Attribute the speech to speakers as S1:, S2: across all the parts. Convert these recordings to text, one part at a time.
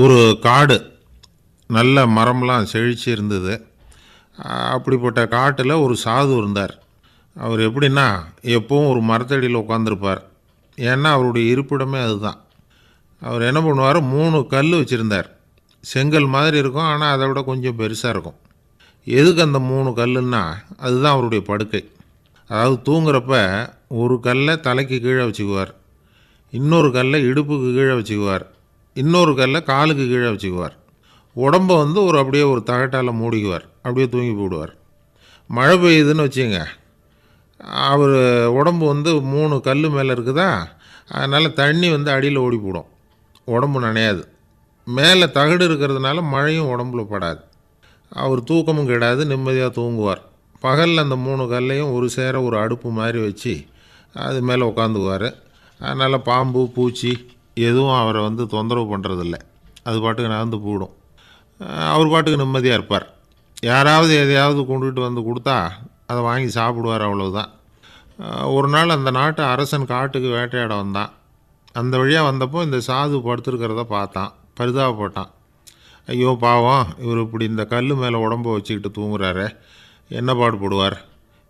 S1: ஒரு காடு நல்ல மரம்லாம் செழிச்சு இருந்தது. அப்படிப்பட்ட காட்டில் ஒரு சாது இருந்தார். அவர் எப்படின்னா எப்போவும் ஒரு மரத்தடியில் உட்காந்துருப்பார் ஏன்னா அவருடைய இருப்பிடமே அதுதான். அவர் என்ன பண்ணுவார்? மூணு கல் வச்சுருந்தார். செங்கல் மாதிரி இருக்கும் ஆனால் அதை விட கொஞ்சம் பெருசாக இருக்கும். எதுக்கு அந்த மூணு கல்லுன்னா அதுதான் அவருடைய படுக்கை. அதாவது தூங்குறப்ப ஒரு கல்லை தலைக்கு கீழே வச்சுக்குவார். இன்னொரு கல்லை இடுப்புக்கு கீழே வச்சுக்குவார். இன்னொரு கல்லை காலுக்கு கீழே வச்சுக்குவார். உடம்ப வந்து ஒரு அப்படியே ஒரு தகட்டால் மூடிக்குவார். அப்படியே தூங்கி போடுவார் மழை பெய்யுதுன்னு வச்சுங்க அவர் உடம்பு வந்து மூணு கல் மேலே இருக்குதா? அதனால் தண்ணி வந்து அடியில் ஓடி போடும். உடம்பு நனையாது. மேலே தகடு இருக்கிறதுனால மழையும் உடம்புல படாது. அவர் தூக்கமும் கிடாது நிம்மதியாக தூங்குவார். பகலில் அந்த மூணு கல்லையும் ஒரு சேர ஒரு அடுப்பு மாதிரி வச்சு அது மேலே உட்காந்துக்குவார் அதனால் பாம்பு பூச்சி எதுவும் அவரை வந்து தொந்தரவு பண்ணுறதில்ல அது பாட்டுக்கு நடந்து போயிடும். அவர் பாட்டுக்கு நிம்மதியாக இருப்பார். யாராவது எதையாவது கொண்டுகிட்டு வந்து கொடுத்தா அதை வாங்கி சாப்பிடுவார் அவ்வளவுதான். ஒரு நாள் அந்த நாட்டு அரசன் காட்டுக்கு வேட்டையாட வந்தான். அந்த வழியாக வந்தப்போ இந்த சாது படுத்துருக்கிறத பார்த்தான். பரிதாபப்பட்டான். ஐயோ பாவம் இவர் இப்படி இந்த கல் மேலே உடம்ப வச்சுக்கிட்டு தூங்குறாரு. என்ன பாடுபடுவார்?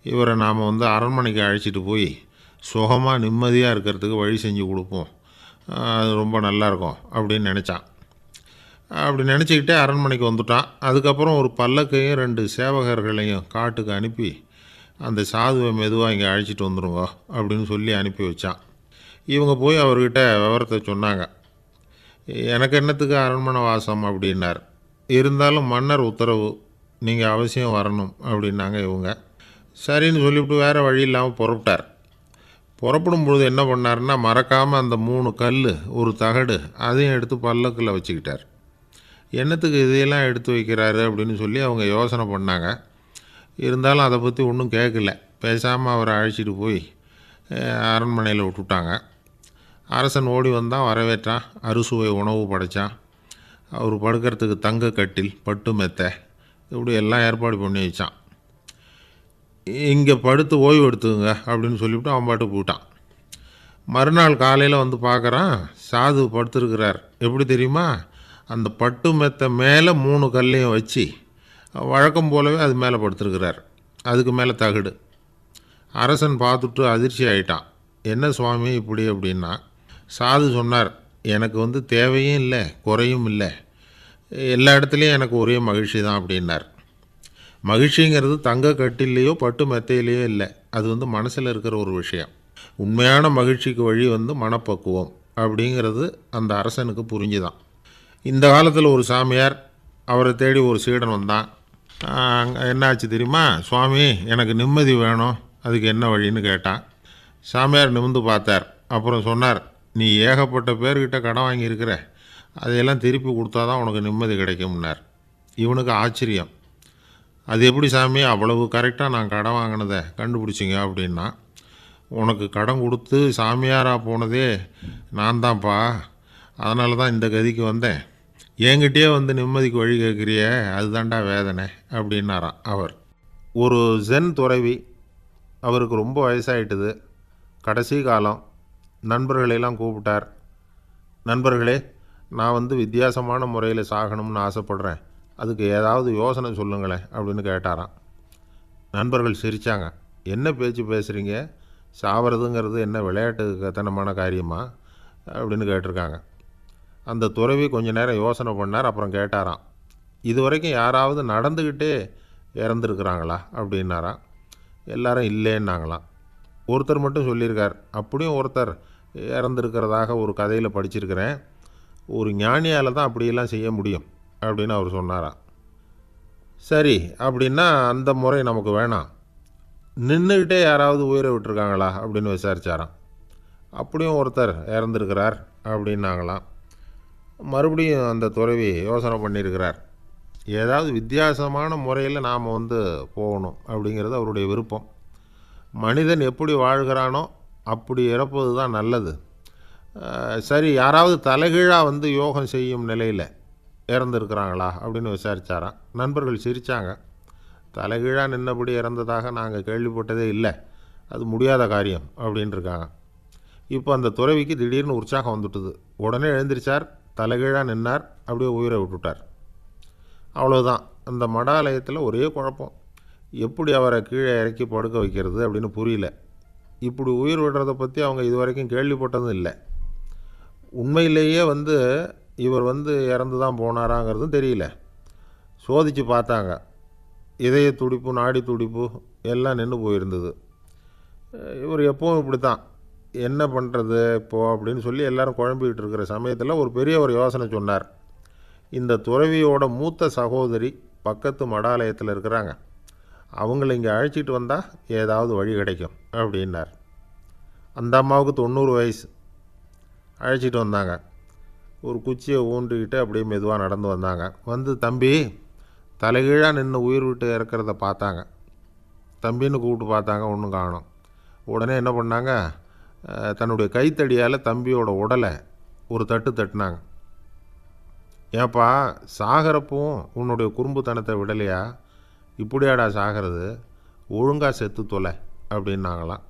S1: இவரை நாம் வந்து அரண்மனைக்கு அழைச்சிட்டு போய் சுகமாக நிம்மதியாக இருக்கிறதுக்கு வழி செஞ்சு கொடுப்போம். அது ரொம்ப நல்லாயிருக்கும் அப்படின்னு நினச்சான். அப்படி நினச்சிக்கிட்டே அரண்மனைக்கு வந்துட்டான். அதுக்கப்புறம் ஒரு பல்லக்கையும் ரெண்டு சேவகர்களையும் காட்டுக்கு அனுப்பி அந்த சாதுவை மெதுவாக இங்கே அழைச்சிட்டு வந்துடுங்க அப்படின்னு சொல்லி அனுப்பி வச்சான். இவங்க போய் அவர்கிட்ட விவரத்தை சொன்னாங்க. எனக்கு என்னத்துக்கு அரண்மனை வாசம் அப்படின்னார். இருந்தாலும் மன்னர் உத்தரவு நீங்கள் அவசியம் வரணும் அப்படின்னாங்க இவங்க. சரின்னு சொல்லிவிட்டு வேறு வழி இல்லாமல் புறப்பட்டார். புறப்படும் பொழுது என்ன பண்ணாருன்னா மறக்காமல் அந்த மூணு கல் ஒரு தகடு அதையும் எடுத்து பல்லக்கில் வச்சுக்கிட்டார். என்னத்துக்கு இதையெல்லாம் எடுத்து வைக்கிறாரு அப்படின்னு சொல்லி அவங்க யோசனை பண்ணாங்க. இருந்தாலும் அதை பற்றி ஒன்றும் கேட்கல பேசாமல் அவரை அழைச்சிட்டு போய் அரண்மனையில் விட்டுட்டாங்க. அரசன் ஓடி வந்தான் வரவேற்றான். அறுசுவை உணவு படைச்சான். அவர் படுக்கிறதுக்கு தங்க கட்டில் பட்டு மெத்தை இப்படி எல்லாம் ஏற்பாடு பண்ணி வச்சான். இங்கே படுத்து ஓய்வு எடுத்துங்க அப்படின்னு சொல்லிவிட்டு அவன் பாட்டு போயிட்டான். மறுநாள் காலையில் வந்து பார்க்குறான் சாது படுத்துருக்கிறார். எப்படி தெரியுமா? அந்த பட்டு மெத்தை மேலே மூணு கல்லையும் வச்சு வழக்கம் போலவே அது மேலே படுத்துருக்கிறார். அதுக்கு மேலே தகடு. அரசன் பார்த்துட்டு அதிர்ச்சி ஆயிட்டான். என்ன சுவாமி இப்படி அப்படின்னா சாது சொன்னார் எனக்கு வந்து தேவையும் இல்லை குறையும் இல்லை. எல்லா இடத்துலையும் எனக்கு ஒரே மகிழ்ச்சி தான் அப்படின்னார். மகிழ்ச்சிங்கிறது தங்க கட்டிலேயோ பட்டு மெத்தையிலையோ இல்லை. அது வந்து மனசில் இருக்கிற ஒரு விஷயம். உண்மையான மகிழ்ச்சிக்கு வழி வந்து மனப்பக்குவம் அப்படிங்கிறது அந்த அரசனுக்கு புரிஞ்சுதான். இந்த காலத்தில் ஒரு சாமியார் அவரை தேடி ஒரு சீடன் வந்தான். என்னாச்சு தெரியுமா? சுவாமி எனக்கு நிம்மதி வேணும். அதுக்கு என்ன வழின்னு கேட்டான். சாமியார் நிமிந்து பார்த்தார். அப்புறம் சொன்னார் நீ ஏகப்பட்ட பேர்கிட்ட கடன் வாங்கியிருக்கிற. அதையெல்லாம் திருப்பி கொடுத்தா தான் உனக்கு நிம்மதி கிடைக்கும்னார். இவனுக்கு ஆச்சரியம். அது எப்படி சாமி? அவ்வளவு கரெக்டாக நான் கடன் வாங்கினதை கண்டுபிடிச்சிங்க அப்படின்னா உனக்கு கடன் கொடுத்து சாமியாராக போனதே நான் தான்ப்பா அதனால தான் இந்த கதிக்கு வந்தேன். என்கிட்டயே வந்து நிம்மதிக்கு வழி கேட்குறியே அதுதான்டா வேதனை அப்படின்னாராம் அவர். ஒரு ஜென் துறவி அவருக்கு ரொம்ப வயசாகிட்டுது கடைசி காலம் நண்பர்களையெல்லாம் கூப்பிட்டார். நண்பர்களே நான் வந்து வித்தியாசமான முறையில் சாகணும்னு ஆசைப்பட்றேன். அதுக்கு ஏதாவது யோசனை சொல்லுங்களேன் அப்படின்னு கேட்டாராம். நண்பர்கள் சிரித்தாங்க என்ன பேச்சு பேசுகிறீங்க சாவறதுங்கிறது என்ன விளையாட்டு கத்தனமான காரியமா? அப்படின்னு கேட்டிருக்காங்க. அந்த துறவி கொஞ்ச நேரம் யோசனை பண்ணார் அப்புறம் கேட்டாராம். இது வரைக்கும் யாராவது நடந்துக்கிட்டே இறந்துருக்குறாங்களா? அப்படின்னாராம். எல்லாரும் இல்லைன்னாங்களாம். ஒருத்தர் மட்டும் சொல்லியிருக்கார். அப்படியும் ஒருத்தர் இறந்துருக்கிறதாக ஒரு கதையில் படிச்சிருக்கிறேன். ஒரு ஞானியால் தான் அப்படியெல்லாம் செய்ய முடியும். அப்படின்னு அவர் சொன்னாராம் சரி அப்படின்னா அந்த முறை நமக்கு வேணாம். நின்றுக்கிட்டே யாராவது உயிரை விட்டுருக்காங்களா? அப்படின்னு விசாரிச்சாராம். அப்படியும் ஒருத்தர் இறந்துருக்கிறார் அப்படின்னாங்களாம். மறுபடியும் அந்த துறவி யோசனை பண்ணியிருக்கிறார். ஏதாவது வித்தியாசமான முறையில் நாம் வந்து போகணும் அப்படிங்கிறது அவருடைய விருப்பம். மனிதன் எப்படி வாழ்கிறானோ அப்படி இறப்பது தான் நல்லது சரி யாராவது தலைகீழாக வந்து யோகம் செய்யும் நிலையில் இறந்துருக்கிறாங்களா அப்படின்னு விசாரிச்சாராம். நண்பர்கள் சிரித்தாங்க தலைகீழாக நின்னபடி இறந்ததாக நாங்கள் கேள்விப்பட்டதே இல்லை. அது முடியாத காரியம் அப்படின்னு இருக்காங்க இப்போ அந்த துறவிக்கு திடீர்னு உற்சாகம் வந்துட்டுது. உடனே எழுந்திரிச்சார் தலைகீழாக நின்னார் அப்படியே உயிரை விட்டுட்டார். அவ்வளோதான் அந்த மடாலயத்தில் ஒரே குழப்பம். எப்படி அவரை கீழே இறக்கி படுக்க வைக்கிறது அப்படின்னு புரியல. இப்படி உயிர் விடுறதை பற்றி அவங்க இது வரைக்கும் கேள்விப்பட்டதும் இல்லை. உண்மையிலேயே வந்து இவர் வந்து இறந்து தான் போனாராங்கிறதும் தெரியல. சோதித்து பார்த்தாங்க. இதய துடிப்பு நாடி துடிப்பு எல்லாம் நின்று போயிருந்தது. இவர் எப்பவும் இப்படி தான் என்ன பண்ணுறது இப்போது அப்படின்னு சொல்லி எல்லோரும் குழம்பிக்கிட்டு இருக்கிற சமயத்தில் ஒரு பெரிய ஒரு யோசனை சொன்னார். இந்த துறவியோட மூத்த சகோதரி பக்கத்து மடாலயத்தில் இருக்கிறாங்க. அவங்கள இங்கே அழைச்சிட்டு வந்தால் ஏதாவது வழி கிடைக்கும் அப்படின்னார். அந்த அம்மாவுக்கு தொண்ணூறு வயசு. அழைச்சிட்டு வந்தாங்க. ஒரு குச்சியை ஊன்றிக்கிட்டு அப்படியே மெதுவாக நடந்து வந்தாங்க. வந்து தம்பி தலைகீழாக நின்று உயிர் விட்டு இறக்கிறத பார்த்தாங்க. தம்பின்னு கூப்பிட்டு பார்த்தாங்க ஒன்றும் காணோம். உடனே என்ன பண்ணாங்க? தன்னுடைய கைத்தடியால் தம்பியோட உடலை ஒரு தட்டு தட்டினாங்க. ஏப்பா சாகிறப்பவும் உன்னுடைய குறும்புத்தனத்தை விடலையா? இப்படியாடா சாகிறது? ஒழுங்காக செத்து தொலை அப்படின்னாங்களாம்.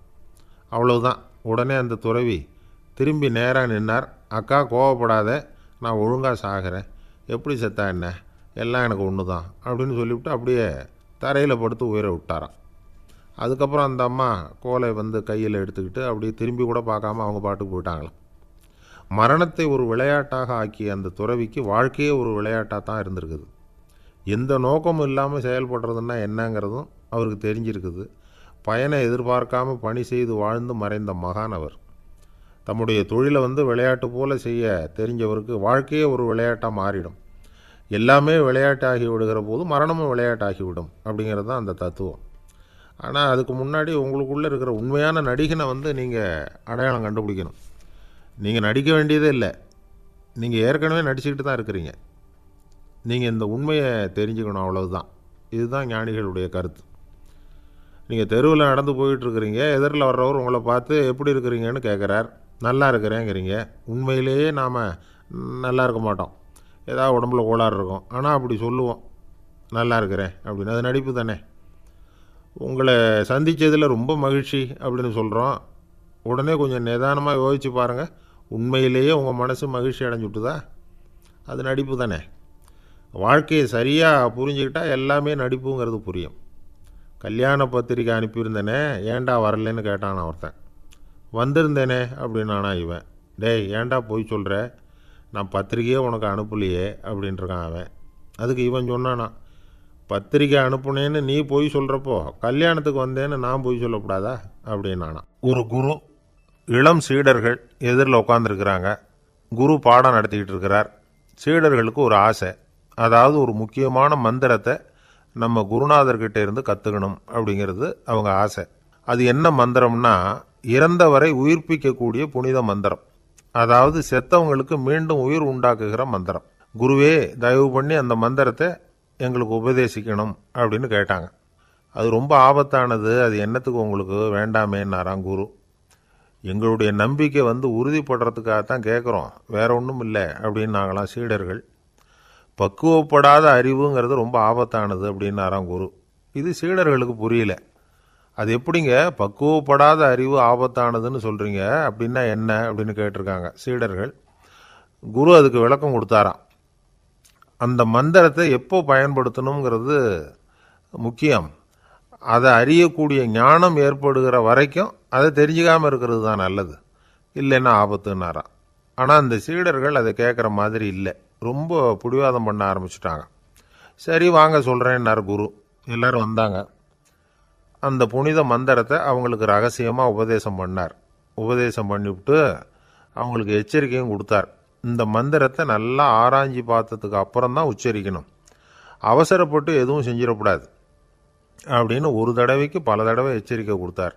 S1: அவ்வளவுதான். உடனே அந்த துறவி திரும்பி நேராக நின்னார். அக்கா கோவப்படாத நான் ஒழுங்காக சாகிறேன். எப்படி செத்தா என்ன? எல்லாம் எனக்கு ஒன்று தான் அப்படின்னு சொல்லிவிட்டு அப்படியே தரையில் படுத்து உயிரை விட்டாராம். அதுக்கப்புறம் அந்த அம்மா கோலை வந்து கையில் எடுத்துக்கிட்டு அப்படியே திரும்பி கூட பார்க்காம அவங்க பாட்டுக்கு போயிட்டாங்களாம். மரணத்தை ஒரு விளையாட்டாக ஆக்கிய அந்த துறவிக்கு வாழ்க்கையே ஒரு விளையாட்டாக தான் இருந்திருக்குது. எந்த நோக்கமும் இல்லாமல் செயல்படுறதுன்னா என்னங்கிறதும் அவருக்கு தெரிஞ்சிருக்குது. பயனை எதிர்பார்க்காம பணி செய்து வாழ்ந்து மறைந்த மகான் அவர். தம்முடைய தொழிலை வந்து விளையாட்டு போல செய்ய தெரிஞ்சவருக்கு வாழ்க்கையே ஒரு விளையாட்டாக மாறிடும். எல்லாமே விளையாட்டாகி விடுகிற போது மரணமும் விளையாட்டாகிவிடும் அப்படிங்கிறது தான் அந்த தத்துவம். ஆனால் அதுக்கு முன்னாடி உங்களுக்குள்ளே இருக்கிற உண்மையான நடிகனை வந்து நீங்கள் அடையாளம் கண்டுபிடிக்கணும். நீங்கள் நடிக்க வேண்டியதே இல்லை. நீங்கள் ஏற்கனவே நடிச்சுக்கிட்டு தான் இருக்கிறீங்க. நீங்கள் இந்த உண்மையை தெரிஞ்சுக்கணும் அவ்வளவுதான். இதுதான் ஞானிகளுடைய கருத்து. நீங்கள் தெருவில் நடந்து போயிட்டுருக்கிறீங்க எதிரில் வர்றவர் உங்களை பார்த்து எப்படி இருக்கிறீங்கன்னு கேட்குறார் நல்லா இருக்கிறேங்கிறீங்க உண்மையிலேயே நாம் நல்லா இருக்க மாட்டோம். ஏதாவது உடம்புல கோளாறு இருக்கும். ஆனால் அப்படி சொல்லுவோம். நல்லா இருக்கிறேன் அப்படின்னு. அது நடிப்பு தானே. உங்களை சந்தித்ததில் ரொம்ப மகிழ்ச்சி அப்படின்னு சொல்கிறோம் உடனே கொஞ்சம் நிதானமாக யோசித்து பாருங்கள் உண்மையிலேயே உங்கள் மனசு மகிழ்ச்சி அடைஞ்சுட்டுதா? அது நடிப்பு தானே. வாழ்க்கையை சரியாக புரிஞ்சுக்கிட்டா எல்லாமே நடிப்புங்கிறது புரியும். கல்யாண பத்திரிக்கை அனுப்பியிருந்தேனே. ஏன்டா வரலன்னு கேட்டான் ஒருத்தன். வந்திருந்தேனே அப்படின்னானா இவன். டேய் ஏன்டா போய் சொல்கிற நான் பத்திரிக்கையே உனக்கு அனுப்பலையே அப்படின்ட்டுருக்கான் அவன். அதுக்கு இவன் சொன்னானா பத்திரிக்கை அனுப்புனேன்னு நீ போய் சொல்கிறப்போ கல்யாணத்துக்கு வந்தேன்னு நான் போய் சொல்லக்கூடாதா? அப்படின்னானா. ஒரு குரு இளம் சீடர்கள் எதிரில் உட்காந்துருக்கிறாங்க குரு பாடம் நடத்திக்கிட்டு இருக்கிறார் சீடர்களுக்கு ஒரு ஆசை அதாவது ஒரு முக்கியமான மந்திரத்தை நம்ம குருநாதர்கிட்ட இருந்து கற்றுக்கணும் அப்படிங்கிறது அவங்க ஆசை. அது என்ன மந்திரம்னா இறந்தவரை உயிர்ப்பிக்கக்கூடிய புனித மந்திரம். அதாவது செத்தவங்களுக்கு மீண்டும் உயிர் உண்டாக்குகிற மந்திரம். குருவே தயவு பண்ணி அந்த மந்திரத்தை எங்களுக்கு உபதேசிக்கணும் அப்படின்னு கேட்டாங்க. அது ரொம்ப ஆபத்தானது. அது என்னத்துக்கு உங்களுக்கு வேண்டாமேன்னாராம் குரு. எங்களுடைய நம்பிக்கை வந்து உறுதிப்படுறதுக்காக தான் கேட்குறோம் வேற ஒன்றும் இல்லை அப்படின்னு நாங்களாம் சீடர்கள். பக்குவப்படாத அறிவுங்கிறது ரொம்ப ஆபத்தானது அப்படின்னாராம் குரு. இது சீடர்களுக்கு புரியல. அது எப்படிங்க? பக்குவப்படாத அறிவு ஆபத்தானதுன்னு சொல்கிறீங்க அப்படின்னா என்ன? அப்படின்னு கேட்டிருக்காங்க சீடர்கள். குரு அதுக்கு விளக்கம் கொடுத்தாராம். அந்த மந்திரத்தை எப்போ பயன்படுத்தணுங்கிறது முக்கியம். அதை அறியக்கூடிய ஞானம் ஏற்படுகிற வரைக்கும் அதை தெரிஞ்சுக்காமல் இருக்கிறது தான் நல்லது. இல்லைன்னா ஆபத்துன்னாராம். ஆனால் அந்த சீடர்கள் அதை கேட்குற மாதிரி இல்லை. ரொம்ப பிடிவாதம் பண்ண ஆரம்பிச்சிட்டாங்க. சரி வாங்க சொல்கிறேன்னார் குரு. எல்லோரும் வந்தாங்க. அந்த புனித மந்திரத்தை அவங்களுக்கு ரகசியமாக உபதேசம் பண்ணார். உபதேசம் பண்ணிவிட்டு அவங்களுக்கு எச்சரிக்கையும் கொடுத்தார். இந்த மந்திரத்தை நல்லா ஆராய்ஞ்சு பார்த்ததுக்கு அப்புறம் தான் உச்சரிக்கணும். அவசரப்பட்டு எதுவும் செஞ்சிடக்கூடாது அப்படின்னு ஒரு தடவைக்கு பல தடவை எச்சரிக்கை கொடுத்தார்.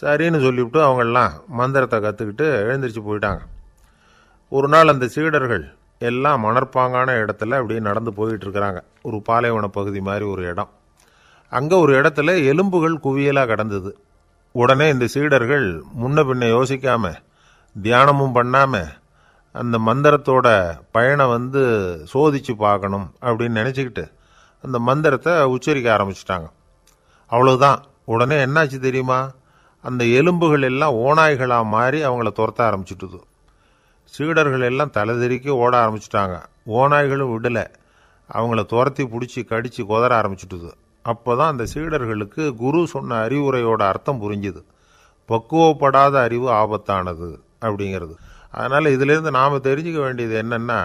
S1: சரின்னு சொல்லிவிட்டு அவங்கெல்லாம் மந்திரத்தை கற்றுக்கிட்டு எழுந்திரிச்சு போயிட்டாங்க. ஒரு நாள் அந்த சீடர்கள் எல்லாம் மணற்பாங்கான இடத்துல அப்படியே நடந்து போயிட்டுருக்குறாங்க ஒரு பாலைவன பகுதி மாதிரி ஒரு இடம். அங்கே ஒரு இடத்துல எலும்புகள் குவியலாக கிடந்தது. உடனே இந்த சீடர்கள் முன்ன பின்ன யோசிக்காம தியானமும் பண்ணாம அந்த மந்திரத்தோட பயனை வந்து சோதிச்சு பார்க்கணும் அப்படின்னு நினச்சிக்கிட்டு அந்த மந்திரத்தை உச்சரிக்க ஆரம்பிச்சிட்டாங்க. அவ்வளோதான் உடனே என்னாச்சு தெரியுமா? அந்த எலும்புகள் எல்லாம் ஓநாய்களாக மாறி அவங்கள துரத்த ஆரம்பிச்சிட்டுது. சீடர்கள் எல்லாம் தலைதெறிக்க ஓட ஆரம்பிச்சிட்டாங்க. ஓநாய்களும் விடலை. அவங்கள துரத்தி பிடிச்சி கடித்து கொதற ஆரம்பிச்சிட்டுது. அப்போ தான் அந்த சீடர்களுக்கு குரு சொன்ன அறிவுரையோட அர்த்தம் புரிஞ்சுது. பக்குவப்படாத அறிவு ஆபத்தானது அப்படிங்கிறது. அதனால் இதிலேருந்து நாம் தெரிஞ்சுக்க வேண்டியது என்னென்னா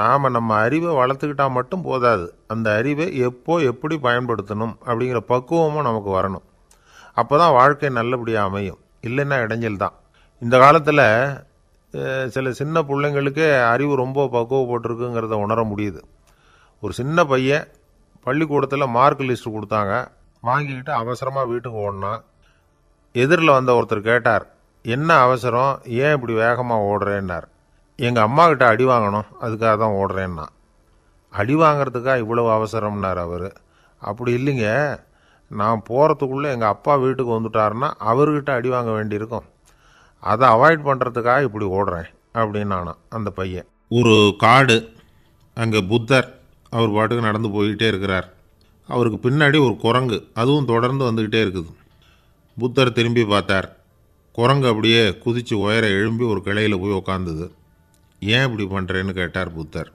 S1: நாம் நம்ம அறிவை வளர்த்துக்கிட்டா மட்டும் போதாது. அந்த அறிவை எப்போ எப்படி பயன்படுத்தணும் அப்படிங்கிற பக்குவமும் நமக்கு வரணும். அப்போ தான் வாழ்க்கை நல்லபடியாக அமையும். இல்லைன்னா இடைஞ்சல் தான். இந்த காலத்தில் சில சின்ன பிள்ளைங்களுக்கே அறிவு ரொம்ப பக்குவப்பட்டிருக்குங்கிறத உணர முடியுது. ஒரு சின்ன பையன் பள்ளிக்கூடத்தில் மார்க் லிஸ்ட் கொடுத்தாங்க. வாங்கிக்கிட்டு அவசரமாக வீட்டுக்கு ஓடினான் எதிரில் வந்த ஒருத்தர் கேட்டார் என்ன அவசரம்? ஏன் இப்படி வேகமாக ஓடுறேன்னார். எங்கள் அம்மா கிட்ட அடி வாங்கணும் அதுக்காக தான் ஓடுறேன்னா. அடி வாங்கிறதுக்காக இவ்வளவு அவசரம்னார் அவர். அப்படி இல்லைங்க. நான் போகிறதுக்குள்ளே எங்கள் அப்பா வீட்டுக்கு வந்துட்டாருன்னா அவர்கிட்ட அடி வாங்க வேண்டியிருக்கும். அதை அவாய்ட் பண்ணுறதுக்காக இப்படி ஓடுறேன் அப்படின்னு நானும் அந்த பையன். ஒரு காடு அங்கே புத்தர் அவர் பாட்டுக்கு நடந்து போய்கிட்டே இருக்கிறார். அவருக்கு பின்னாடி ஒரு குரங்கு அதுவும் தொடர்ந்து வந்துக்கிட்டே இருக்குது. புத்தர் திரும்பி பார்த்தார். குரங்கு அப்படியே குதித்து உயர எழும்பி ஒரு கிளையில் போய் உக்காந்துது. ஏன் இப்படி பண்ணுறேன்னு கேட்டார் புத்தர்.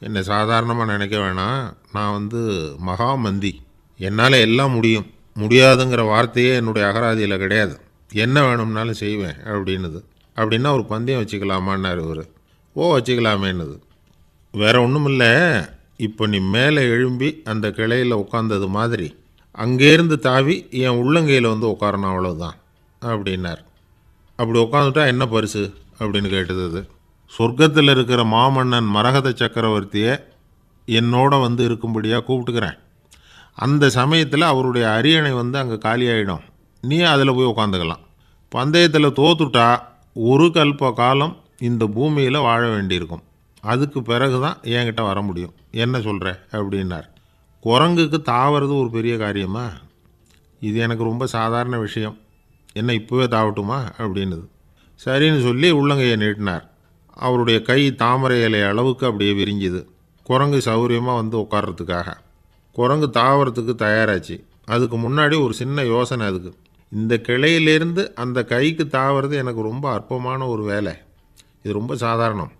S1: என்னை சாதாரணமாக நினைக்க வேணாம். நான் வந்து மகாமந்தி. என்னால் எல்லாம் முடியும். முடியாதுங்கிற வார்த்தையே என்னுடைய அகராதியில் கிடையாது. என்ன வேணும்னாலும் செய்வேன் அப்படின்னுது. அப்படின்னா ஒரு பந்தயம் வச்சுக்கலாமான்னார் இவர். ஓ வச்சுக்கலாமேன்னுது. வேறு ஒன்றும் இல்லை இப்போ நீ மேலே எழும்பி அந்த கிளையில் உட்காந்தது மாதிரி அங்கேருந்து தாவி என் உள்ளங்கையில் வந்து உட்காரணும் அவ்வளோதான் அப்படின்னார். அப்படி உட்காந்துட்டா என்ன பரிசு? அப்படின்னு கேட்டது அது. சொர்க்கத்தில் இருக்கிற மாமன்னன் மரகத சக்கரவர்த்தியை என்னோட வந்து இருக்கும்படியாக கூப்பிட்டுக்கிறேன். அந்த சமயத்தில் அவருடைய அரியணை வந்து அங்கே காலியாயிடும். நீ அதில் போய் உட்காந்துக்கலாம் பந்தயத்தில் தோத்துட்டா ஒரு கல்ப காலம் இந்த பூமியில் வாழ வேண்டியிருக்கும். அதுக்கு பிறகு தான் என்கிட்ட வர முடியும். என்ன சொல்கிற அப்படின்னார். குரங்குக்கு தாவறது ஒரு பெரிய காரியமா? இது எனக்கு ரொம்ப சாதாரண விஷயம். என்ன இப்போவே தாவட்டுமா? அப்படின்னுது. சரின்னு சொல்லி உள்ளங்கையை நீட்டினார். அவருடைய கை தாமரை இலை அளவுக்கு அப்படியே விரிஞ்சுது. குரங்கு சௌகரியமாக வந்து உட்கார்றதுக்காக. குரங்கு தாவரத்துக்கு தயாராச்சு. அதுக்கு முன்னாடி ஒரு சின்ன யோசனை அதுக்கு. இந்த கிளையிலேருந்து அந்த கைக்கு தாவறது எனக்கு ரொம்ப அற்பமான ஒரு வேலை. இது ரொம்ப சாதாரணம்.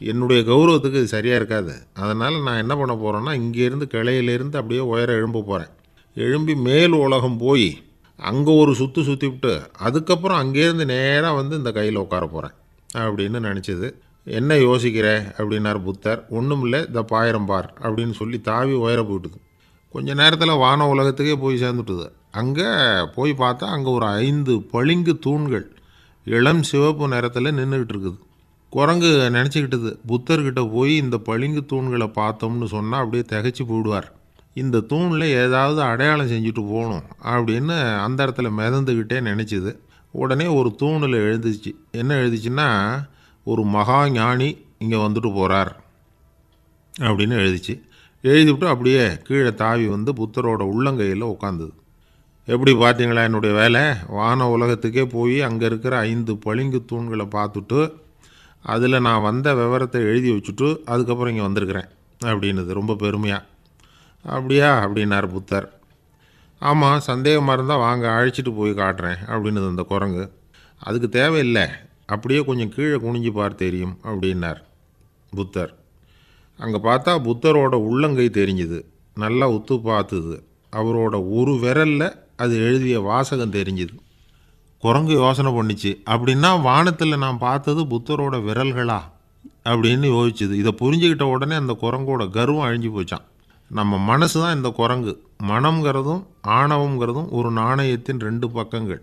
S1: என்னுடைய கௌரவத்துக்கு இது சரியாக இருக்காது. அதனால் நான் என்ன பண்ண போகிறேன்னா இங்கேருந்து கிளையிலேருந்து அப்படியே உயர எழும்ப போகிறேன் எழும்பி மேல் உலகம் போய் அங்கே ஒரு சுற்று சுற்றி விட்டு அதுக்கப்புறம் அங்கேருந்து நேராக வந்து இந்த கையில் உட்கார போகிறேன் அப்படின்னு நினச்சிது. என்ன யோசிக்கிற? அப்படின்னார் புத்தர். ஒன்றும் இல்லை இந்த பாயிரம் பார் அப்படின்னு சொல்லி தாவி உயர போயிட்டுது. கொஞ்ச நேரத்தில் வான உலகத்துக்கே போய் சேர்ந்துட்டுது. அங்கே போய் பார்த்தா அங்கே ஒரு ஐந்து பளிங்கு தூண்கள் இளம் சிவப்பு நிறத்தில் நின்றுக்கிட்டு இருக்குது. குரங்கு நினச்சிக்கிட்டது. புத்தர்கிட்ட போய் இந்த பளிங்கு தூண்களை பார்த்தோம்னு சொன்னால் அப்படியே திகச்சு போயிடுவார். இந்த தூணில் ஏதாவது அடையாளம் செஞ்சுட்டு போகணும் அப்படின்னு அந்த இடத்துல மிதந்துக்கிட்டே நினச்சிது. உடனே ஒரு தூணில் எழுந்துச்சு. என்ன எழுதிச்சுன்னா ஒரு மகா ஞானி இங்கே வந்துட்டு போகிறார் அப்படின்னு எழுதிச்சு. எழுதிவிட்டு அப்படியே கீழே தாவி வந்து புத்தரோட உள்ளங்கையில் உட்காந்துது எப்படி பார்த்தீங்களா என்னுடைய வேலை? வான உலகத்துக்கே போய் அங்கே இருக்கிற ஐந்து பளிங்கு தூண்களை பார்த்துட்டு அதில் நான் வந்த விவரத்தை எழுதி வச்சுட்டு அதுக்கப்புறம் இங்கே வந்திருக்கிறேன் அப்படின்னுது. ரொம்ப பெருமையாக அப்படியா? அப்படின்னார் புத்தர். ஆமாம் சந்தேகமாக இருந்தால் வாங்க அழைச்சிட்டு போய் காட்டுறேன் அப்படின்னுது அந்த குரங்கு. அதுக்கு தேவையில்லை அப்படியே கொஞ்சம் கீழே குனிஞ்சு பார் தெரியும் அப்படின்னார் புத்தர். அங்கே பார்த்தா புத்தரோட உள்ளங்கை தெரிஞ்சுது நல்லா உத்து பார்த்துது. அவரோட ஒரு விரலில் அது எழுதிய வாசகம் தெரிஞ்சுது. குரங்கு யோசனை பண்ணிச்சு. அப்படின்னா வானத்தில் நான் பார்த்தது புத்தரோட விரல்களா? அப்படின்னு யோசிச்சுது. இதை புரிஞ்சுக்கிட்ட உடனே அந்த குரங்கோட கர்வம் அழிஞ்சு போச்சான் நம்ம மனசு தான் இந்த குரங்கு. மனம்ங்கிறதும் ஆணவம்ங்கிறதும் ஒரு நாணயத்தின் ரெண்டு பக்கங்கள்.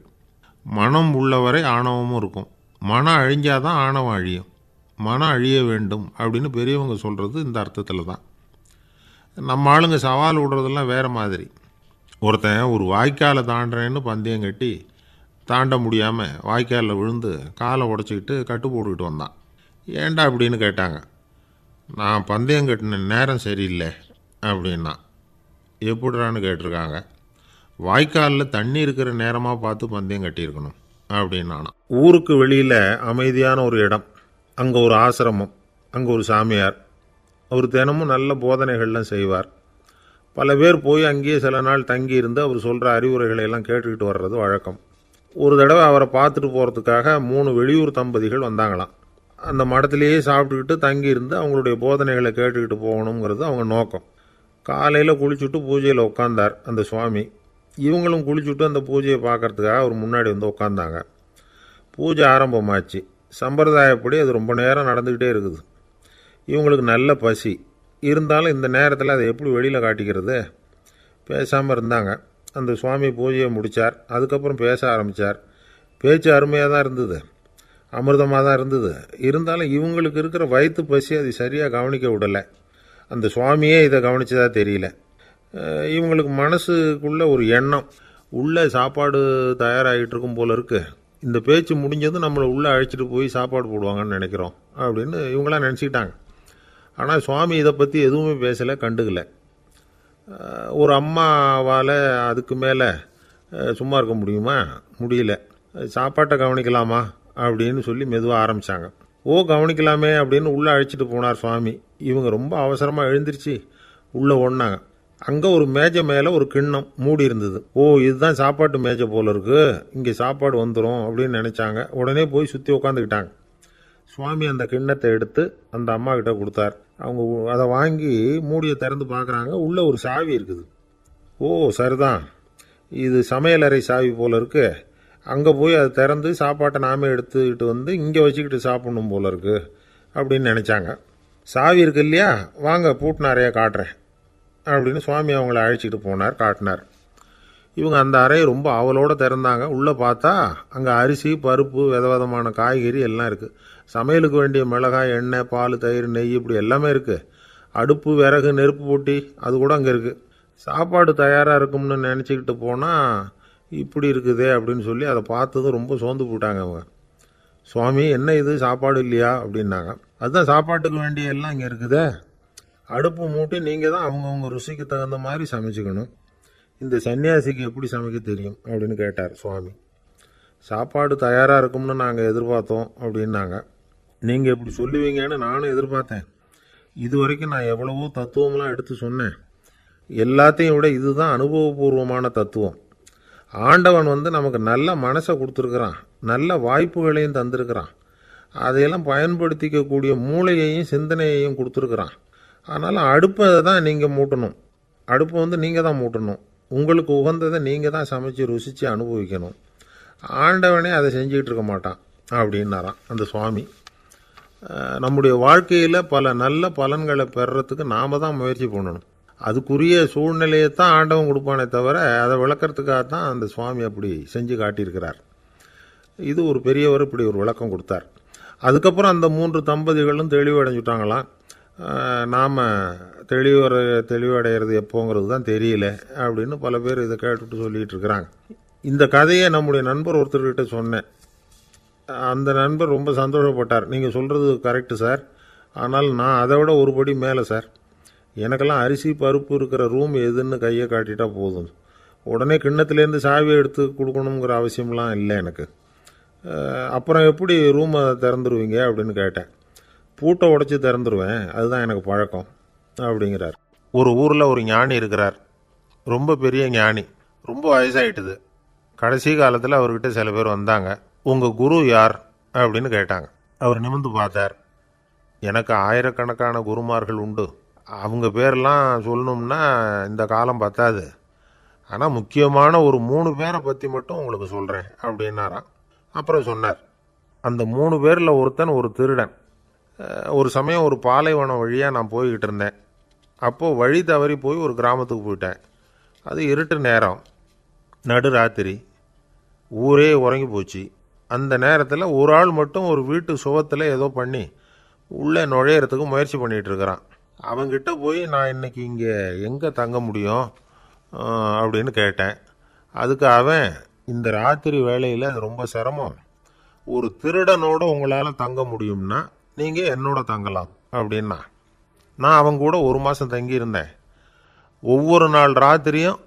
S1: மனம் உள்ளவரை ஆணவமும் இருக்கும். மனம் அழிஞ்சாதான் ஆணவம் அழியும். மனம் அழிய வேண்டும் அப்படின்னு பெரியவங்க சொல்கிறது இந்த அர்த்தத்தில் தான். நம்ம ஆளுங்க சவால் விடுறதெல்லாம் வேறு மாதிரி. ஒருத்தன் ஒரு வாய்க்காலை தாண்டுறேன்னு பந்தயம் கட்டி தாண்ட முடியாமல் வாய்க்காலில் விழுந்து காலை உடச்சிக்கிட்டு கட்டு போட்டுக்கிட்டு வந்தான். ஏண்டா அப்படின்னு கேட்டாங்க. நான் பந்தயம் கட்டின நேரம் சரியில்லை அப்படின்னா. எப்படிறான்னு கேட்டிருக்காங்க. வாய்க்காலில் தண்ணி இருக்கிற நேரமாக பார்த்து பந்தயம் கட்டியிருக்கணும் அப்படின்னானா ஊருக்கு வெளியில் அமைதியான ஒரு இடம். அங்கே ஒரு ஆசிரமம். அங்கே ஒரு சாமியார். அவர் தினமும் நல்ல போதனைகள்லாம் செய்வார். பல பேர் போய் அங்கேயே சில நாள் தங்கி இருந்து அவர் சொல்கிற அறிவுரைகளை எல்லாம் கேட்டுக்கிட்டு வர்றது வழக்கம். ஒரு தடவை அவரை பார்த்துட்டு போகிறதுக்காக மூணு வெளியூர் தம்பதிகள் வந்தாங்களாம். அந்த மடத்திலேயே சாப்பிட்டுக்கிட்டு தங்கியிருந்து அவங்களுடைய போதனைகளை கேட்டுக்கிட்டு போகணுங்கிறது அவங்க நோக்கம். காலையில் குளிச்சுட்டு பூஜையில் உட்காந்தார் அந்த சுவாமி. இவங்களும் குளிச்சுட்டு அந்த பூஜையை பார்க்கறதுக்காக அவர் முன்னாடி வந்து உட்காந்தாங்க பூஜை ஆரம்பமாச்சு. சம்பிரதாயப்படி அது ரொம்ப நேரம் நடந்துக்கிட்டே இருக்குது. இவங்களுக்கு நல்ல பசி. இருந்தாலும் இந்த நேரத்தில் அதை எப்படி வெளியில் காட்டிக்கிறது? பேசாமல் இருந்தாங்க. அந்த சுவாமி பூஜையை முடித்தார் அதுக்கப்புறம் பேச ஆரம்பித்தார் பேச்சு அருமையாக தான் இருந்தது. அமிர்தமாக தான் இருந்தது. இருந்தாலும் இவங்களுக்கு இருக்கிற வயிற்று பசி அது சரியாக கவனிக்க விடலை. அந்த சுவாமியே இதை கவனிச்சதா தெரியல. இவங்களுக்கு மனசுக்குள்ளே ஒரு எண்ணம். உள்ளே சாப்பாடு தயாராகிட்டு இருக்கும் போல இருக்குது இந்த பேச்சு முடிஞ்சதும் நம்மளை உள்ளே அழைச்சிட்டு போய் சாப்பாடு போடுவாங்கன்னு நினைக்கிறோம் அப்படின்னு இவங்களாம் நினச்சிக்கிட்டாங்க. ஆனால் சுவாமி இதை பற்றி எதுவுமே பேசலை கண்டுக்கலை. ஒரு அம்மாவால் அதுக்கு மேலே சும்மா இருக்க முடியுமா? முடியல. சாப்பாட்டை கவனிக்கலாமா? அப்படின்னு சொல்லி மெதுவாக ஆரம்பித்தாங்க ஓ கவனிக்கலாமே அப்படின்னு உள்ளே அழைச்சிட்டு போனார் சுவாமி. இவங்க ரொம்ப அவசரமாக எழுந்திருச்சு உள்ளே ஓடினாங்க. அங்கே ஒரு மேஜை மேலே ஒரு கிண்ணம் மூடி இருந்தது. ஓ இதுதான் சாப்பாட்டு மேஜை போல இருக்குது இங்கே சாப்பாடு வந்துடும் அப்படின்னு நினச்சாங்க. உடனே போய் சுற்றி உட்காந்துக்கிட்டாங்க சுவாமி அந்த கிண்ணத்தை எடுத்து அந்த அம்மா கிட்ட கொடுத்தார். அவங்க அதை வாங்கி மூடியை திறந்து பார்க்குறாங்க. உள்ளே ஒரு சாவி இருக்குது. ஓ சரிதான். இது சமையலறை சாவி போல் இருக்கு. அங்கே போய் அதை திறந்து சாப்பாட்டை நாமே எடுத்துக்கிட்டு வந்து இங்கே வச்சுக்கிட்டு சாப்பிடணும் போல இருக்கு அப்படின்னு நினச்சாங்க. சாவி இருக்கு இல்லையா? வாங்க பூட்டினாரையா காட்டுறேன். அப்படின்னு சுவாமி அவங்கள அழைச்சிக்கிட்டு போனார் காட்டினார். இவங்க அந்த அறையை ரொம்ப அவலோட திறந்தாங்க. உள்ளே பார்த்தா அங்கே அரிசி பருப்பு விதவிதமான காய்கறி எல்லாம் இருக்குது சமையலுக்கு வேண்டிய மிளகாய் எண்ணெய் பால் தயிர் நெய் இப்படி எல்லாமே இருக்குது அடுப்பு விறகு நெருப்பு போட்டி அது கூட அங்கே இருக்குது சாப்பாடு தயாராக இருக்கும்னு நினச்சிக்கிட்டு போனால் இப்படி இருக்குதே அப்படின்னு சொல்லி அதை பார்த்ததும் ரொம்ப சோர்ந்து போட்டாங்க அவங்க. சுவாமி என்ன இது? சாப்பாடு இல்லையா? அப்படின்னாங்க. அதுதான் சாப்பாட்டுக்கு வேண்டிய எல்லாம் இங்கே இருக்குதே. அடுப்பு மூட்டி நீங்கள் தான் அவங்கவுங்க ருசிக்கு தகுந்த மாதிரி சமைச்சிக்கணும். இந்த சன்னியாசிக்கு எப்படி சமைக்க தெரியும் அப்படின்னு கேட்டார் சுவாமி. சாப்பாடு தயாராக இருக்கும்னு நாங்கள் எதிர்பார்த்தோம் அப்படின்னாங்க. நீங்கள் இப்படி சொல்லுவீங்கன்னு நானும் எதிர்பார்த்தேன். இது வரைக்கும் நான் எவ்வளவோ தத்துவம்லாம் எடுத்து சொன்னேன். எல்லாத்தையும் விட இதுதான் அனுபவபூர்வமான தத்துவம். ஆண்டவன் வந்து நமக்கு நல்ல மனசை கொடுத்துருக்குறான். நல்ல வாய்ப்புகளையும் தந்திருக்கிறான். அதையெல்லாம் பயன்படுத்திக்கக்கூடிய மூளையையும் சிந்தனையையும் கொடுத்துருக்குறான். அதனால் அடுப்பை தான் நீங்கள் மூட்டணும். அடுப்பை வந்து நீங்கள் தான் மூட்டணும். உங்களுக்கு உகந்ததை நீங்கள் தான் சமைச்சு ருசித்து அனுபவிக்கணும். ஆண்டவனே அதை செஞ்சுக்கிட்டு இருக்க மாட்டான் அப்படின்னாராம் அந்த சுவாமி. நம்முடைய வாழ்க்கையில் பல நல்ல பலன்களை பெறுறதுக்கு நாம தான் முயற்சி பண்ணணும். அதுக்குரிய சூழ்நிலையை தான் ஆண்டவன் கொடுப்பானே தவிர அதை விளக்கிறதுக்காக தான் அந்த சுவாமி அப்படி செஞ்சு காட்டியிருக்கிறார். இது ஒரு பெரியவர் இப்படி ஒரு விளக்கம் கொடுத்தார். அதுக்கப்புறம் அந்த மூன்று தம்பதிகளும் தெளிவடைஞ்சுட்டாங்களாம். நாம் தெளிவர தெளிவடைகிறது எப்போங்கிறது தான் தெரியல அப்படின்னு பல பேர் இதை கேட்டுட்டு சொல்லிகிட்டு இருக்கிறாங்க. இந்த கதையை நம்முடைய நண்பர் ஒருத்தர்கிட்ட சொன்னேன். அந்த நண்பர் ரொம்ப சந்தோஷப்பட்டார். நீங்கள் சொல்கிறது கரெக்டு சார். ஆனால் நான் அதை விட ஒரு படி மேலே சார். எனக்கெல்லாம் அரிசி பருப்பு இருக்கிற ரூம் எதுன்னு கையை காட்டிட்டா போதும். உடனே கிண்ணத்துலேருந்து சாவியை எடுத்து கொடுக்கணுங்கிற அவசியம்லாம் இல்லை எனக்கு. அப்புறம் எப்படி ரூமை திறந்துருவீங்க அப்படின்னு கேட்டேன். பூட்டை உடைச்சி திறந்துருவேன். அதுதான் எனக்கு பழக்கம் அப்படிங்கிறார். ஒரு ஊரில் ஒரு ஞானி இருக்கிறார். ரொம்ப பெரிய ஞானி. ரொம்ப வயசாயிட்டுது. கடைசி காலத்தில் அவர்கிட்ட சில பேர் வந்தாங்க. உங்கள் குரு யார்? அப்படின்னு கேட்டாங்க. அவர் நிமிர்ந்து பார்த்தார். எனக்கு ஆயிரக்கணக்கான குருமார்கள் உண்டு. அவங்க பேர்லாம் சொல்லணும்னா இந்த காலம் பத்தாது. ஆனால் முக்கியமான ஒரு மூணு பேரை பற்றி மட்டும் உங்களுக்கு சொல்கிறேன் அப்படின்னாராம். அப்புறம் சொன்னார். அந்த மூணு பேரில் ஒருத்தன் ஒரு திருடன். ஒரு சமயம் ஒரு பாலைவனம் வழியாக நான் போய்கிட்டு இருந்தேன். அப்போது வழி தவறி போய் ஒரு கிராமத்துக்கு போயிட்டேன். அது இருட்டு நேரம். நடு ராத்திரி. ஊரே உறங்கி போச்சு. அந்த நேரத்தில் ஒரு ஆள் மட்டும் ஒரு வீட்டு சுவத்தில் ஏதோ பண்ணி உள்ளே நுழையிறதுக்கு முயற்சி பண்ணிகிட்ருக்கிறான் அவங்கிட்ட போய் நான் இன்னைக்கு இங்கே எங்கே தங்க முடியும் அப்படின்னு கேட்டேன். அதுக்கு அவன் இந்த ராத்திரி வேளையில் அது ரொம்ப சிரமம். ஒரு திருடனோட உங்களால் தங்க முடியும்னா நீங்கள் என்னோட தங்கலாம். அப்படின்னா நான் அவன் கூட ஒரு மாதம் தங்கியிருந்தேன். ஒவ்வொரு நாள் ராத்திரியும்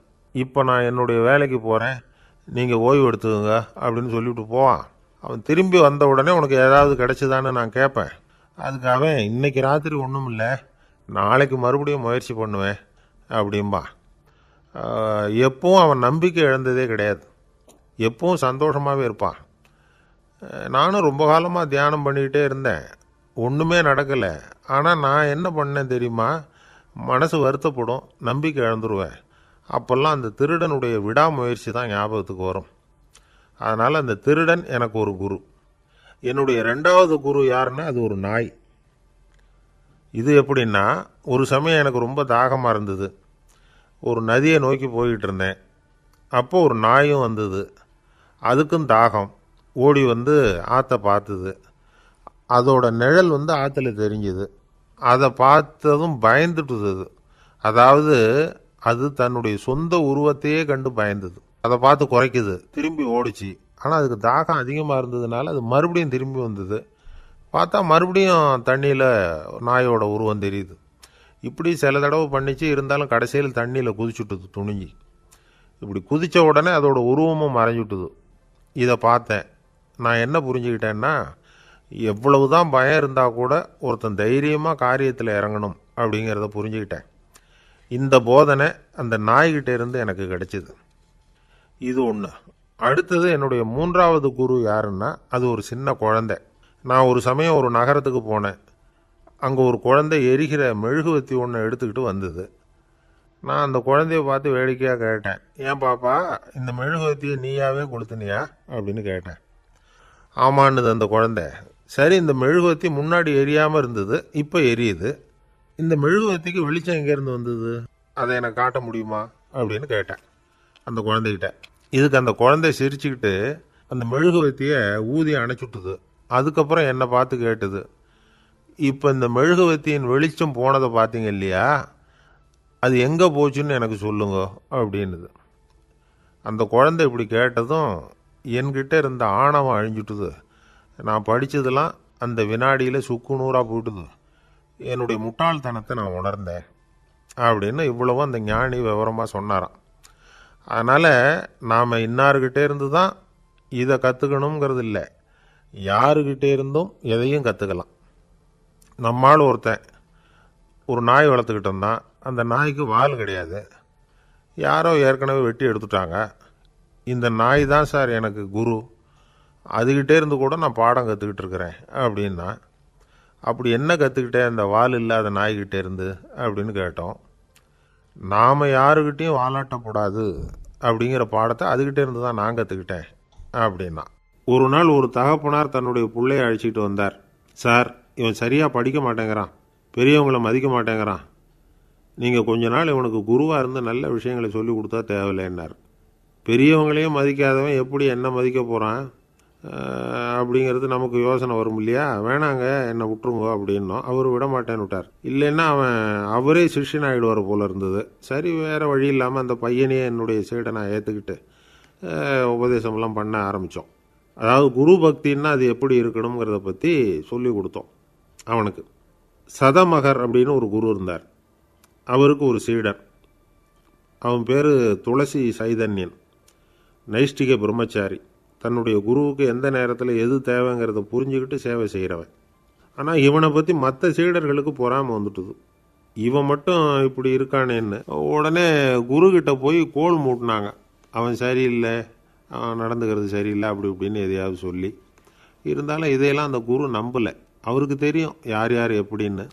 S1: இப்போ நான் என்னுடைய வேலைக்கு போகிறேன் நீங்கள் ஓய்வு எடுத்துக்கோங்க அப்படின்னு சொல்லிவிட்டு போவான். அவன் திரும்பி வந்த உடனே உனக்கு ஏதாவது கிடைச்சதான்னு நான் கேட்பேன். அதுக்காக இன்றைக்கி இன்னைக்கு ராத்திரி ஒன்றும் இல்லை. நாளைக்கு மறுபடியும் முயற்சி பண்ணுவேன். அப்படிம்பா. எப்பவும் அவன் நம்பிக்கை இழந்ததே கிடையாது. எப்பவும் சந்தோஷமாகவே இருப்பான். நானும் ரொம்ப காலமாக தியானம் பண்ணிக்கிட்டே இருந்தேன். ஒன்றுமே நடக்கலை. ஆனால் நான் என்ன பண்ணேன் தெரியுமா? மனசு வருத்தப்படும். நம்பிக்கை இழந்துருவேன். அப்போல்லாம் அந்த திருடனுடைய விடாமுயற்சி தான் ஞாபகத்துக்கு வரும். அதனால் அந்த திருடன் எனக்கு ஒரு குரு. என்னுடைய ரெண்டாவது குரு யாருன்னா அது ஒரு நாய். இது எப்படின்னா ஒரு சமயம் எனக்கு ரொம்ப தாகமாக இருந்தது. ஒரு நதியை நோக்கி போயிட்டு இருந்தேன். அப்போது ஒரு நாயும் வந்தது. அதுக்கும் தாகம். ஓடி வந்து ஆற்றை பார்த்தது. அதோட நிழல் வந்து ஆற்றுல தெரிஞ்சுது. அதை பார்த்ததும் பயந்துட்டுது அது. அதாவது அது தன்னுடைய சொந்த உருவத்தையே கண்டு பயந்தது. அதை பார்த்து குறைக்குது. திரும்பி ஓடிச்சு. ஆனால் அதுக்கு தாகம் அதிகமாக இருந்ததுனால அது மறுபடியும் திரும்பி வந்தது. பார்த்தா மறுபடியும் தண்ணியில் நாயோட உருவம் தெரியுது. இப்படி சில தடவை பண்ணிச்சு. இருந்தாலும் கடைசியில் தண்ணியில் குதிச்சுட்டுது துணிஞ்சி. இப்படி குதித்த உடனே அதோட உருவமும் மறைஞ்சுட்டுது. இதை பார்த்தேன். நான் என்ன புரிஞ்சுக்கிட்டேன்னா எவ்வளவு தான் பயம் இருந்தால் கூட ஒருத்தன் தைரியமாக காரியத்தில் இறங்கணும் அப்படிங்கிறத புரிஞ்சுக்கிட்டேன். இந்த போதனை அந்த நாய்கிட்ட இருந்து எனக்கு கிடைச்சிது. இது ஒன்று அடுத்தது என்னுடைய மூன்றாவது குரு யாருன்னா அது ஒரு சின்ன குழந்தை. நான் ஒரு சமயம் ஒரு நகரத்துக்கு போனேன். அங்கே ஒரு குழந்தை எரிகிற மெழுகுவத்தி ஒன்று எடுத்துக்கிட்டு வந்தது. நான் அந்த குழந்தைய பார்த்து வேடிக்கையாக கேட்டேன். ஏன் பாப்பா இந்த மெழுகுவத்தியை நீயாவே கொளுத்துனியா அப்படின்னு கேட்டேன். ஆமான்னுது அந்த குழந்தை. சரி இந்த மெழுகுவத்தி முன்னாடி எரியாமல் இருந்தது இப்போ எரியுது. இந்த மெழுகுவத்திக்கு வெளிச்சம் எங்கேருந்து வந்தது? அதை எனக்கு காட்ட முடியுமா? அப்படின்னு கேட்டேன். அந்த குழந்தைகிட்ட. இதுக்கு அந்த குழந்தை சிரிச்சுக்கிட்டு அந்த மெழுகுவத்தியை ஊதி அணைச்சுட்டுது. அதுக்கப்புறம் என்னை பார்த்து கேட்டுது இப்போ இந்த மெழுகுவத்தியின் வெளிச்சம் போனதை பார்த்தீங்க இல்லையா? அது எங்கே போச்சுன்னு எனக்கு சொல்லுங்க அப்படின்னுது. அந்த குழந்தை இப்படி கேட்டதும் என்கிட்ட இருந்த ஆணவம் அழிஞ்சுட்டுது. நான் படித்ததெல்லாம் அந்த வினாடியில் சுக்கு நூறாக போயிட்டுது. என்னுடைய முட்டாள்தனத்தை நான் உணர்ந்தேன். அப்படின்னு இவ்வளவும் அந்த ஞானி விவரமாக சொன்னாராம். அதனால் நாம் இன்னார்கிட்டே இருந்து தான் இதை கற்றுக்கணுங்கிறது இல்லை யாருக்கிட்டே இருந்தும் எதையும் கற்றுக்கலாம் நம்மால் ஒருத்தன் ஒரு நாய் வளர்த்துக்கிட்டு இருந்தான். அந்த நாய்க்கு வால் கிடையாது. யாரோ ஏற்கனவே வெட்டி எடுத்துட்டாங்க. இந்த நாய் தான் சார் எனக்கு குரு. அதுகிட்டே இருந்து கூட நான் பாடம் கற்றுக்கிட்டு இருக்கிறேன் அப்படின்னா அப்படி என்ன கற்றுக்கிட்டேன் அந்த வால் இல்லாத நாய்கிட்டே இருந்து அப்படின்னு கேட்டோம். நாம் யாருக்கிட்டேயும் வாலாட்டக்கூடாது அப்படிங்கிற பாடத்தை அதுக்கிட்டே இருந்து தான் நான் கற்றுக்கிட்டேன் அப்படின்னா. ஒரு நாள் ஒரு தகப்பனார் தன்னுடைய பிள்ளையை அழைச்சிட்டு வந்தார். சார் இவன் சரியாக படிக்க மாட்டேங்கிறான். பெரியவங்களை மதிக்க மாட்டேங்கிறான். நீங்கள் கொஞ்ச நாள் இவனுக்கு குருவாக இருந்து நல்ல விஷயங்களை சொல்லி கொடுத்தா தேவையில்லைன்னார். பெரியவங்களையும் மதிக்காதவன் எப்படி என்ன மதிக்க போகிறான் அப்படிங்கிறது நமக்கு யோசனை வரும் இல்லையா? வேணாங்க என்னை விட்டுருங்க அப்படின்னோம். அவர் விட மாட்டேன்னு விட்டார். இல்லைன்னா அவன் அவரே சிஷ்யன் ஆகிடுவார் போல இருந்தது. சரி வேறு வழி இல்லாமல் அந்த பையனையே என்னுடைய சீடை நான் ஏற்றுக்கிட்டு உபதேசம்லாம் பண்ண ஆரம்பித்தோம் அதாவது குரு பக்தின்னா அது எப்படி இருக்கணுங்கிறத பற்றி சொல்லி கொடுத்தோம் அவனுக்கு. சதமகர் அப்படின்னு ஒரு குரு இருந்தார். அவருக்கு ஒரு சீடர் அவன் பேர் துளசி சைதன்யன். நைஷ்டிக பிரம்மச்சாரி. தன்னுடைய குருவுக்கு எந்த நேரத்தில் எது தேவைங்கிறத புரிஞ்சுக்கிட்டு சேவை செய்கிறவன் ஆனால் இவனை பற்றி மற்ற சீடர்களுக்கு பொறாமல் வந்துட்டுது. இவன் மட்டும் இப்படி இருக்கானேன்னு உடனே குருக்கிட்ட போய் கோல் மூட்டினாங்க. அவன் சரியில்லை அவன் நடந்துக்கிறது சரியில்லை அப்படி இப்படின்னு எதையாவது சொல்லி. இருந்தாலும் இதையெல்லாம் அந்த குரு நம்பலை. அவருக்கு தெரியும் யார் யார் எப்படின்னு.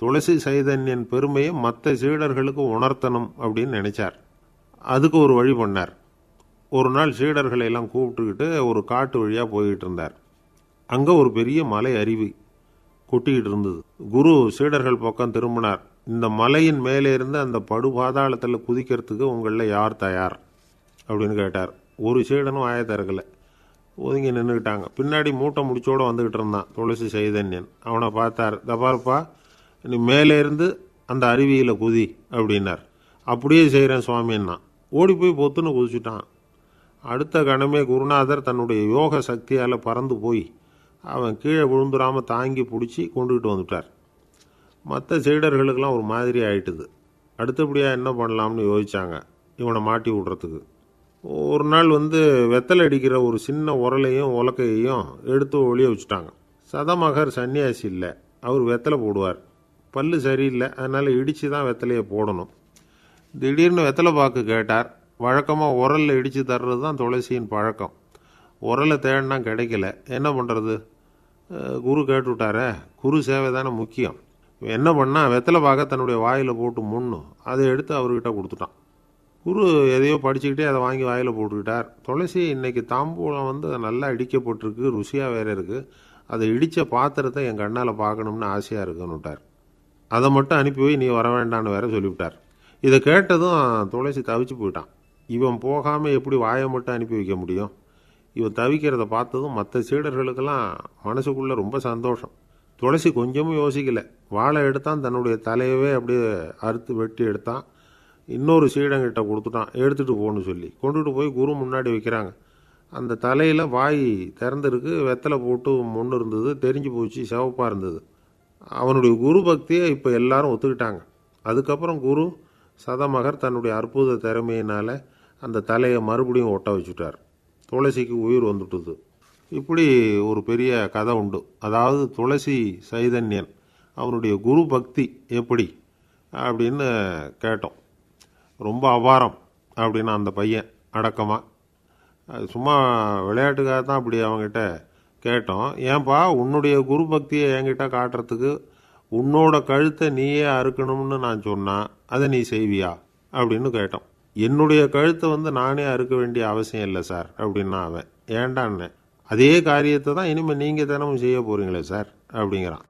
S1: துளசி சைதன்யன் பெருமையை மற்ற சீடர்களுக்கு உணர்த்தணும் அப்படின்னு நினச்சார். அதுக்கு ஒரு வழி பண்ணார். ஒரு நாள் சீடர்களை எல்லாம் கூப்பிட்டுக்கிட்டு ஒரு காட்டு வழியாக போய்கிட்டு இருந்தார். அங்கே ஒரு பெரிய மலை அருவி கொட்டிக்கிட்டு இருந்தது. குரு சீடர்கள் பக்கம் திரும்பினார். இந்த மலையின் மேலே இருந்து அந்த படு பாதாளத்தில் குதிக்கிறதுக்கு உங்களில் யார் தயார்? அப்படின்னு கேட்டார். ஒரு சீடனும் ஆய திறக்கலை. ஒதுங்கி நின்றுக்கிட்டாங்க பின்னாடி மூட்டை முடிச்சோட வந்துக்கிட்டு இருந்தான் துளசி சைதன்யன். அவனை பார்த்தார். தபார்ப்பா நீ மேலே இருந்து அந்த அருவியில் குதி அப்படின்னார். அப்படியே செய்கிறேன் சுவாமின்னா. ஓடி போய் பொத்துன்னு குதிச்சுட்டான். அடுத்த கணமே குருநாதர் தன்னுடைய யோக சக்தியால் பறந்து போய் அவன் கீழே விழுந்துடாமல் தாங்கி பிடிச்சி கொண்டுகிட்டு வந்துட்டார். மற்ற சீடர்களுக்கெல்லாம் ஒரு மாதிரி ஆயிட்டுது. அடுத்தபடியாக என்ன பண்ணலாம்னு யோசிச்சாங்க. இவனை மாட்டி விடுறதுக்கு. ஒரு நாள் வந்து வெத்தலை அடிக்கிற ஒரு சின்ன உரலையும் உலக்கையையும் எடுத்து ஒளிய வச்சுட்டாங்க. சதமகர் சன்னியாசி இல்லை. அவர் வெத்தலை போடுவார். பல்லு சரியில்லை. அதனால் இடித்து தான் வெத்தலையை போடணும். திடீர்னு வெத்தலை பாக்கு கேட்டார். வழக்கமாக உரலில் இடித்து தர்றது தான் துளசியின் பழக்கம். உரலை தேடினா கிடைக்கல. என்ன பண்ணுறது குரு கேட்டு விட்டாரே குரு சேவை தானே முக்கியம். என்ன பண்ணா வெத்தலை பார்க்க தன்னுடைய வாயில் போட்டு முன்னும் அதை எடுத்து அவர்கிட்ட கொடுத்துட்டான். குரு எதையோ படிச்சுக்கிட்டே அதை வாங்கி வாயில் போட்டுக்கிட்டார். துளசி இன்னைக்கு தாம்பூலம் வந்து நல்லா இடிக்கப்பட்டிருக்கு. ருசியாக வேற இருக்குது அதை இடித்த பாத்திரத்தை என் கண்ணால் பார்க்கணும்னு ஆசையாக இருக்குன்னுட்டார். அதை மட்டும் அனுப்பி போய் நீ வர வேண்டான்னு வேற சொல்லிவிட்டார். இதை கேட்டதும் துளசி தவிச்சு போயிட்டான். இவன் போகாமல் எப்படி வாயை மட்டும் அனுப்பி வைக்க முடியும்? இவன் தவிக்கிறத பார்த்ததும் மற்ற சீடர்களுக்கெல்லாம் மனசுக்குள்ளே ரொம்ப சந்தோஷம். துளசி கொஞ்சமும் யோசிக்கல. வாழை எடுத்தான் தன்னுடைய தலையவே அப்படியே அறுத்து வெட்டி எடுத்தான். இன்னொரு சீடங்கிட்ட கொடுத்துட்டான். எடுத்துகிட்டு போன்னு சொல்லி. கொண்டுட்டு போய் குரு முன்னாடி வைக்கிறாங்க. அந்த தலையில் வாய் திறந்துருக்கு. வெத்தலை போட்டு முன்னு இருந்தது. தெரிஞ்சு போச்சு. சிவப்பாக இருந்தது. அவனுடைய குரு பக்தியை இப்போ எல்லாரும் ஒத்துக்கிட்டாங்க. அதுக்கப்புறம் குரு சதமகர் தன்னுடைய அற்புத திறமையினால் அந்த தலையை மறுபடியும் ஒட்ட வச்சுட்டார். துளசிக்கு உயிர் வந்துட்டுது. இப்படி ஒரு பெரிய கதை உண்டு. அதாவது துளசி சைதன்யன் அவனுடைய குரு பக்தி எப்படி அப்படின்னு கேட்டோம். ரொம்ப அபாரம் அப்படின்னு அந்த பையன் அடக்கமாக அது சும்மா விளையாட்டுக்காக தான் அப்படி அவங்ககிட்ட கேட்டோம். ஏன்பா உன்னுடைய குரு பக்தியை என்கிட்ட காட்டுறதுக்கு உன்னோட கழுத்தை நீயே அறுக்கணும்னு நான் சொன்னால் அதை நீ செய்வியா அப்படின்னு கேட்டோம். என்னுடைய கழுத்தை வந்து நானே அறுக்க வேண்டிய அவசியம் இல்லை சார் அப்படின்னா அவன். ஏண்டான்னு. அதே காரியத்தை தான் இனிமேல் நீங்கள் தினமும் செய்ய போகிறீங்களே சார் அப்படிங்கிறான்.